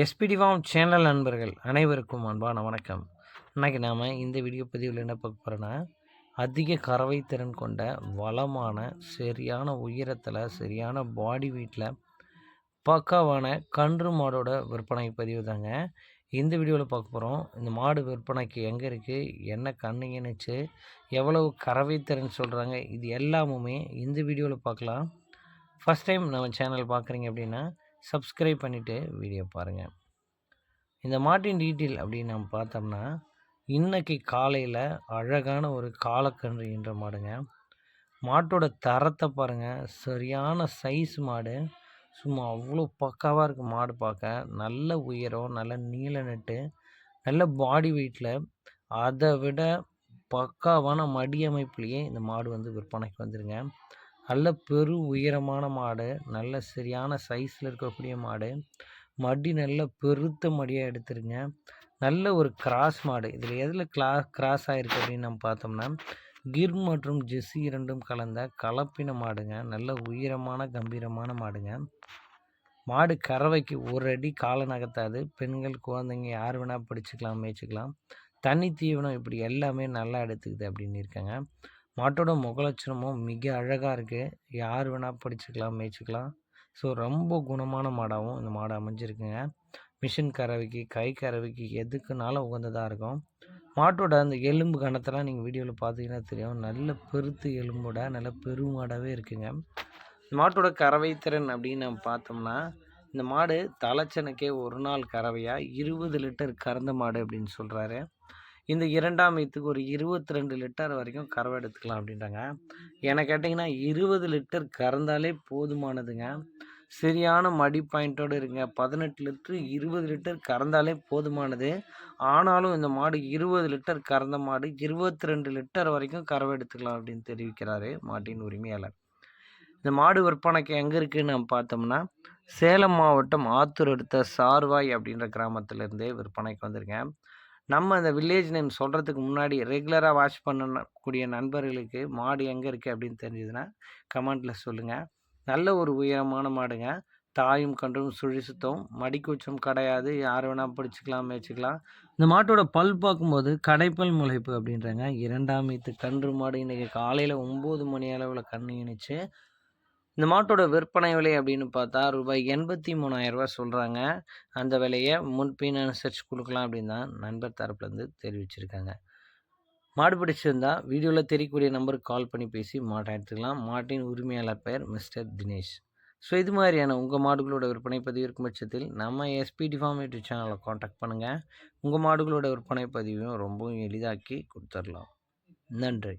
SPD form channel நண்பர்கள் அனைவருக்கும் அன்பான வணக்கம். இன்றைக்கி நாம் இந்த வீடியோ பதிவில் என்ன பார்க்க போகிறோன்னா அதிக கறவை திறன் கொண்ட வளமான சரியான உயரத்தில் சரியான பாடி வீட்டில் பக்காவான கன்று மாடோட விற்பனை பதிவு தாங்க. இந்த வீடியோவில் பார்க்க போகிறோம் இந்த மாடு விற்பனைக்கு எங்கே இருக்குது என்ன கண்ணுங்கன்னுச்சு எவ்வளவு கறவை திறன் சொல்கிறாங்க இது எல்லாமுமே இந்த வீடியோவில் பார்க்கலாம். ஃபஸ்ட் டைம் நம்ம சேனல் பார்க்குறீங்க அப்படின்னா சப்ஸ்கிரைப் பண்ணிவிட்டு வீடியோ பாருங்கள் இந்த மாட்டின் டீட்டெயில் அப்படின்னு நம்ம பார்த்தோம்னா இன்றைக்கி காலையில் அழகான ஒரு காலக்கன்று என்ற மாடுங்க. மாட்டோட தரத்தை பாருங்கள் சரியான சைஸ் மாடு. சும்மா அவ்வளோ பக்காவாக இருக்குது மாடு பார்க்க. நல்ல உயரம் நல்ல நீல நெட்டு நல்ல பாடி வெயிட்டில் அதை விட பக்காவான மடி அமைப்புலேயே இந்த மாடு வந்து விற்பனைக்கு வந்துடுங்க நல்ல பெரு உயரமான மாடு நல்ல சரியான சைஸில் இருக்கக்கூடிய மாடு. மடி நல்ல பெருத்த மடியாக எடுத்துருங்க. நல்ல ஒரு கிராஸ் மாடு. இதில் எதில் கிளா கிராஸ் ஆகிருக்கு அப்படின்னு நம்ம பார்த்தோம்னா கிர் மற்றும் ஜெஸ்ஸி இரண்டும் கலந்த கலப்பின மாடுங்க. நல்ல உயரமான கம்பீரமான மாடுங்க. மாடு கறவைக்கு ஒரு அடி காலை நகர்த்தாது. பெண்கள் குழந்தைங்க யார் வேணால் பிடிச்சிக்கலாம் மேய்ச்சிக்கலாம். தண்ணி தீவனம் இப்படி எல்லாமே நல்லா எடுத்துக்குது அப்படின்னு இருக்காங்க. மாட்டோட முகலட்சணமும் மிக அழகாக இருக்குது யார் வேணால் படிச்சுக்கலாம் மேய்ச்சிக்கலாம். ஸோ ரொம்ப குணமான மாடாகவும் இந்த மாடு அமைஞ்சிருக்குங்க. மிஷின் கறவைக்கு கை கறவைக்கு எதுக்குனாலும் உகந்ததாக இருக்கும். மாட்டோட அந்த எலும்பு கணத்தெல்லாம் நீங்கள் வீடியோவில் பார்த்தீங்கன்னா தெரியும். நல்ல பெருத்து எலும்போட நல்ல பெருமாடாகவே இருக்குங்க. மாட்டோட கறவை திறன் அப்படின்னு நம்ம பார்த்தோம்னா இந்த மாடு தலைச்சனுக்கே ஒரு நாள் கறவையாக இருபது லிட்டர் கறந்த மாடு அப்படின்னு சொல்கிறாரு இந்த இரண்டாம் ஈத்துக்கு ஒரு இருபத்தி ரெண்டு லிட்டர் வரைக்கும் கறவை எடுத்துக்கலாம் அப்படின்றாங்க என்னை கேட்டிங்கன்னா இருபது லிட்டர் கறந்தாலே போதுமானதுங்க. சரியான மடி பாயிண்ட்டோடு இருங்க. பதினெட்டு லிட்டரு இருபது லிட்டர் கறந்தாலே போதுமானது. ஆனாலும் இந்த மாடு இருபது லிட்டர் கறந்த மாடு இருபத்தி ரெண்டு லிட்டர் வரைக்கும் கறவை எடுத்துக்கலாம் அப்படின்னு தெரிவிக்கிறாரு மாட்டின் உரிமையாளர். இந்த மாடு விற்பனைக்கு எங்கே இருக்குதுன்னு நம்ம பார்த்தோம்னா சேலம் மாவட்டம் ஆத்தூர் அடுத்த சார்வாய் அப்படின்ற கிராமத்திலேருந்தே விற்பனைக்கு வந்துருங்க நம்ம அந்த வில்லேஜ் நேம் சொல்கிறதுக்கு முன்னாடி ரெகுலராக வாட்ச் பண்ணக்கூடிய நண்பர்களுக்கு மாடு எங்கே இருக்குது அப்படின்னு தெரிஞ்சதுன்னா கமெண்ட்டில் சொல்லுங்கள் நல்ல ஒரு உயரமான மாடுங்க. தாயும் கன்றும் சுழி சுத்தம். மடிக்கூச்சம் கிடையாது. யார் வேணால் பிடிச்சிக்கலாம் மேய்ச்சிக்கலாம். இந்த மாட்டோட பல் பார்க்கும்போது கடைப்பல் முளைப்பு அப்படின்றாங்க. இரண்டாம் வீத்து கன்று மாடு இன்றைக்கி காலையில் ஒம்பது மணி அளவில் கண்ணு இணைச்சு இந்த மாட்டோட விற்பனை விலை அப்படின்னு பார்த்தா ரூபாய் எண்பத்தி மூணாயிரரூபா சொல்கிறாங்க அந்த விலையை முன்பின் அனுசரித்து கொடுக்கலாம் அப்படின்னு தான் நண்பர் தரப்புலேருந்து தெரிவிச்சிருக்காங்க. மாடு பிடிச்சிருந்தா வீடியோவில் தெரியக்கூடிய நம்பருக்கு கால் பண்ணி பேசி மாட்டை எடுத்துக்கலாம். மாட்டின் உரிமையாளர் பெயர் மிஸ்டர் தினேஷ். ஸோ இது மாதிரியான உங்கள் மாடுகளோட விற்பனை பதிவு இருக்கும் பட்சத்தில் நம்ம எஸ்பிடி ஃபார்ம் யூடியூப் சேனலை காண்டாக்ட் பண்ணுங்கள் உங்கள் மாடுகளோட விற்பனை பதிவையும் ரொம்பவும் எளிதாக்கி கொடுத்துடலாம் நன்றி.